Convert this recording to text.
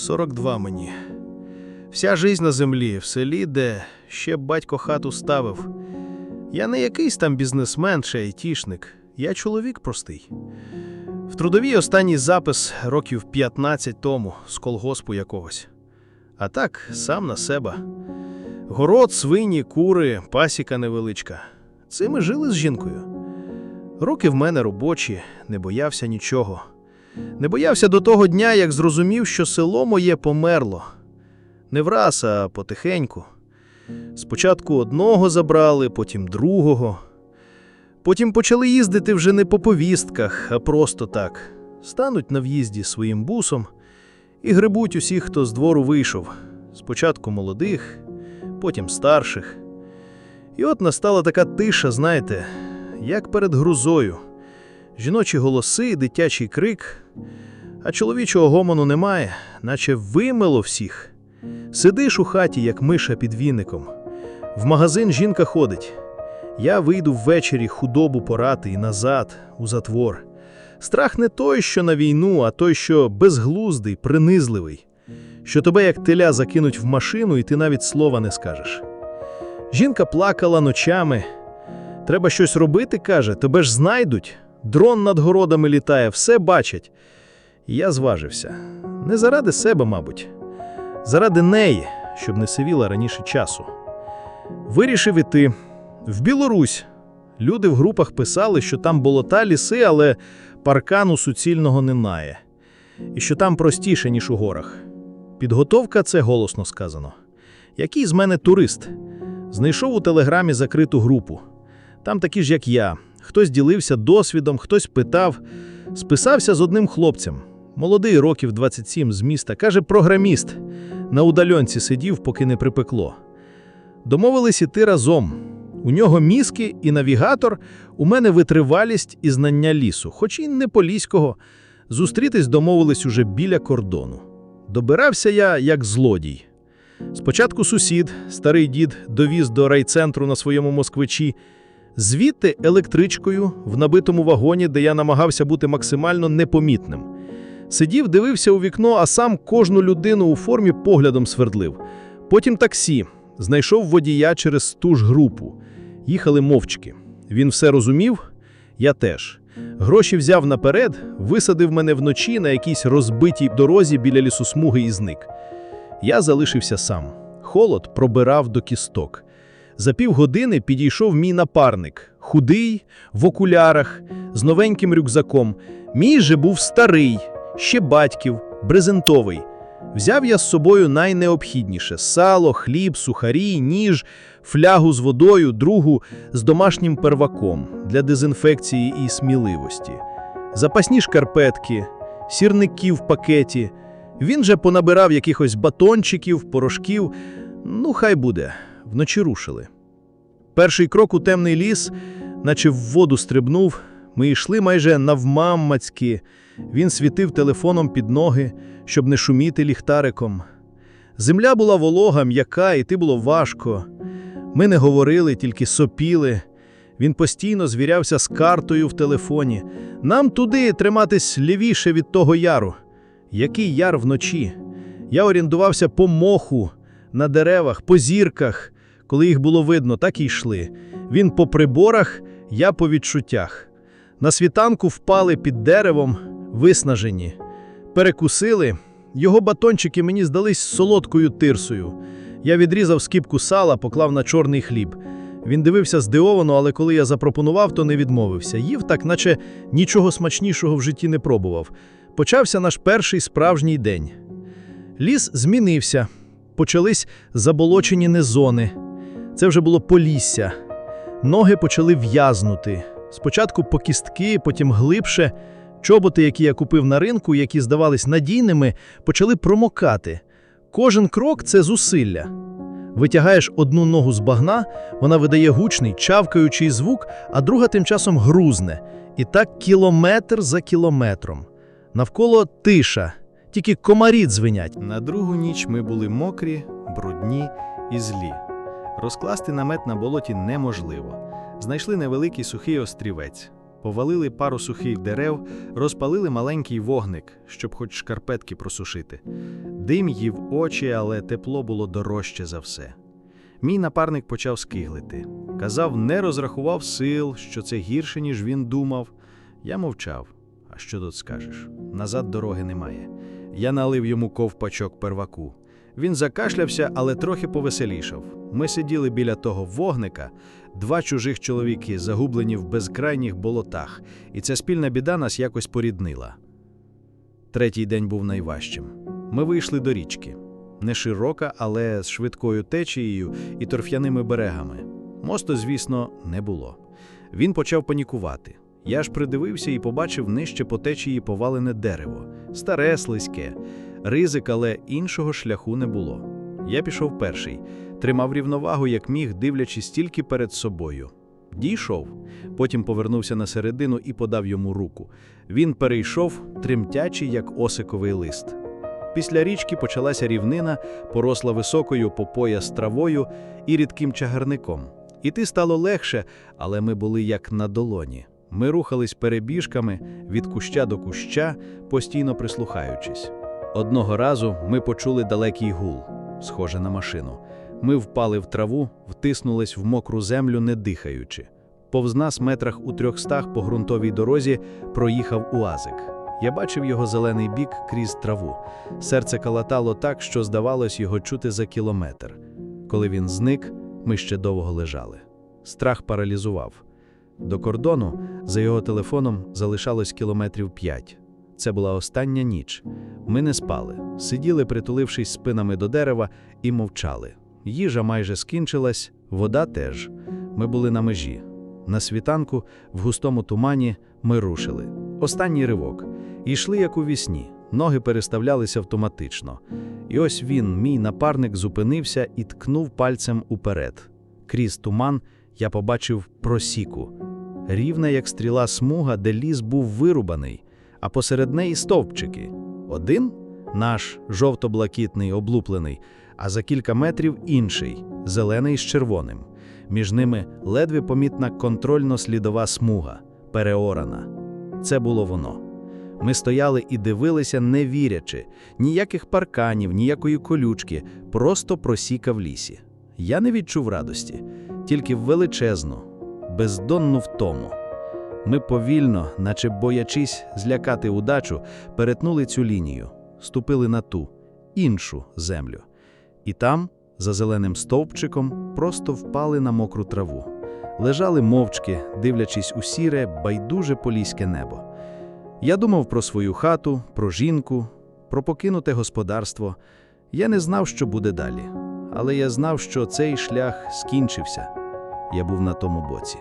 42 мені. Вся жизнь на землі, в селі, де ще батько хату ставив. Я не якийсь там бізнесмен чи айтішник, я чоловік простий. В трудовій останній запис років 15 тому з колгоспу якогось. А так, сам на себе. Город, свині, кури, пасіка невеличка. Цим і жили з жінкою. Роки в мене робочі, не боявся нічого. Не боявся до того дня, як зрозумів, що село моє померло. Не враз, а потихеньку. Спочатку одного забрали, потім другого. Потім почали їздити вже не по повістках, а просто так. Стануть на в'їзді своїм бусом і грибуть усіх, хто з двору вийшов. Спочатку молодих, потім старших. І от настала така тиша, знаєте, як перед грузою. Жіночі голоси, дитячий крик, а чоловічого гомону немає, наче вимило всіх. Сидиш у хаті, як миша під віником. В магазин жінка ходить. Я вийду ввечері худобу порати і назад, у затвор. Страх не той, що на війну, а той, що безглуздий, принизливий, що тебе, як теля, закинуть в машину, і ти навіть слова не скажеш. Жінка плакала ночами. Треба щось робити, каже, тебе ж знайдуть. Дрон над городами літає, все бачать. І я зважився. Не заради себе, мабуть, заради неї, щоб не сивіла раніше часу. Вирішив іти в Білорусь. Люди в групах писали, що там болота, ліси, але паркану суцільного немає. І що там простіше, ніж у горах. Підготовка це голосно сказано. Який з мене турист? Знайшов у телеграмі закриту групу. Там такі ж, як я. Хтось ділився досвідом, хтось питав. Списався з одним хлопцем. Молодий, років 27 з міста, каже, програміст. На удальонці сидів, поки не припекло. Домовились іти разом. У нього мізки і навігатор, у мене витривалість і знання лісу, хоч і не поліського. Зустрітись домовились уже біля кордону. Добирався я як злодій. Спочатку сусід, старий дід, довіз до райцентру на своєму москвичі, звідти електричкою в набитому вагоні, де я намагався бути максимально непомітним. Сидів, дивився у вікно, а сам кожну людину у формі поглядом свердлив. Потім таксі. Знайшов водія через ту ж групу. Їхали мовчки. Він все розумів, я теж. Гроші взяв наперед, висадив мене вночі на якійсь розбитій дорозі біля лісосмуги і зник. Я залишився сам. Холод пробирав до кісток. За півгодини підійшов мій напарник, худий, в окулярах, з новеньким рюкзаком. Мій же був старий, ще батьків, брезентовий. Взяв я з собою найнеобхідніше: сало, хліб, сухарі, ніж, флягу з водою, другу з домашнім перваком для дезінфекції і сміливості, запасні шкарпетки, сірники в пакеті. Він же понабирав якихось батончиків, порошків. Ну, хай буде, вночі рушили. Перший крок у темний ліс, наче в воду стрибнув. Ми йшли майже навмаммацьки. Він світив телефоном під ноги, щоб не шуміти ліхтариком. Земля була волога, м'яка, і ти було важко. Ми не говорили, тільки сопіли. Він постійно звірявся з картою в телефоні. Нам туди триматись лівіше від того яру. Який яр вночі? Я орієнтувався по моху, на деревах, по зірках. Коли їх було видно, так і йшли. Він по приборах, я по відчуттях. На світанку впали під деревом, виснажені. Перекусили. Його батончики мені здались солодкою тирсою. Я відрізав скипку сала, поклав на чорний хліб. Він дивився здивовано, але коли я запропонував, то не відмовився. Їв так, наче нічого смачнішого в житті не пробував. Почався наш перший справжній день. Ліс змінився. Почались заболочені незони. Це вже було полісся. Ноги почали в'язнути. Спочатку по кістки, потім глибше. Чоботи, які я купив на ринку, які здавались надійними, почали промокати. Кожен крок це зусилля. Витягаєш одну ногу з багна, вона видає гучний, чавкаючий звук, а друга тим часом грузне. І так кілометр за кілометром. Навколо тиша, тільки комарі дзвенять. На другу ніч ми були мокрі, брудні і злі. Розкласти намет на болоті неможливо. Знайшли невеликий сухий острівець, повалили пару сухих дерев, розпалили маленький вогник, щоб хоч шкарпетки просушити. Дим їв очі, але тепло було дорожче за все. Мій напарник почав скиглити. Казав, не розрахував сил, що це гірше, ніж він думав. Я мовчав. А що тут скажеш? Назад дороги немає. Я налив йому ковпачок перваку. Він закашлявся, але трохи повеселішав. Ми сиділи біля того вогника, два чужих чоловіки, загублені в безкрайніх болотах, і ця спільна біда нас якось поріднила. Третій день був найважчим. Ми вийшли до річки. Не широка, але з швидкою течією і торф'яними берегами. Мосту, звісно, не було. Він почав панікувати. Я ж придивився і побачив нижче по течії повалене дерево, старе, слизьке. Ризик, але іншого шляху не було. Я пішов перший, тримав рівновагу, як міг, дивлячись тільки перед собою. Дійшов, потім повернувся на середину і подав йому руку. Він перейшов, тремтячий, як осиковий лист. Після річки почалася рівнина, поросла високою по пояс травою і рідким чагарником. Іти стало легше, але ми були як на долоні. Ми рухались перебіжками від куща до куща, постійно прислухаючись. Одного разу ми почули далекий гул, схоже на машину. Ми впали в траву, втиснулись в мокру землю, не дихаючи. Повз нас метрах у трьохстах по ґрунтовій дорозі проїхав уазик. Я бачив його зелений бік крізь траву. Серце калатало так, що здавалось його чути за кілометр. Коли він зник, ми ще довго лежали. Страх паралізував. До кордону за його телефоном залишалось кілометрів п'ять. Це була остання ніч. Ми не спали, сиділи, притулившись спинами до дерева, і мовчали. Їжа майже скінчилась, вода теж. Ми були на межі. На світанку, в густому тумані, ми рушили. Останній ривок. І йшли, як у вісні. Ноги переставлялися автоматично. І ось він, мій напарник, зупинився і ткнув пальцем уперед. Крізь туман я побачив просіку. Рівна, як стріла смуга, де ліс був вирубаний, а посеред неї стовпчики. Один наш жовто-блакитний, облуплений, а за кілька метрів інший, зелений з червоним. Між ними ледве помітна контрольно-слідова смуга, переорана. Це було воно. Ми стояли і дивилися, не вірячи, ніяких парканів, ніякої колючки, просто просіка в лісі. Я не відчув радості, тільки величезну, бездонну втому. Ми повільно, наче боячись злякати удачу, перетнули цю лінію, ступили на ту, іншу землю. І там, за зеленим стовпчиком, просто впали на мокру траву. Лежали мовчки, дивлячись у сіре, байдуже поліське небо. Я думав про свою хату, про жінку, про покинуте господарство. Я не знав, що буде далі, але я знав, що цей шлях скінчився. Я був на тому боці.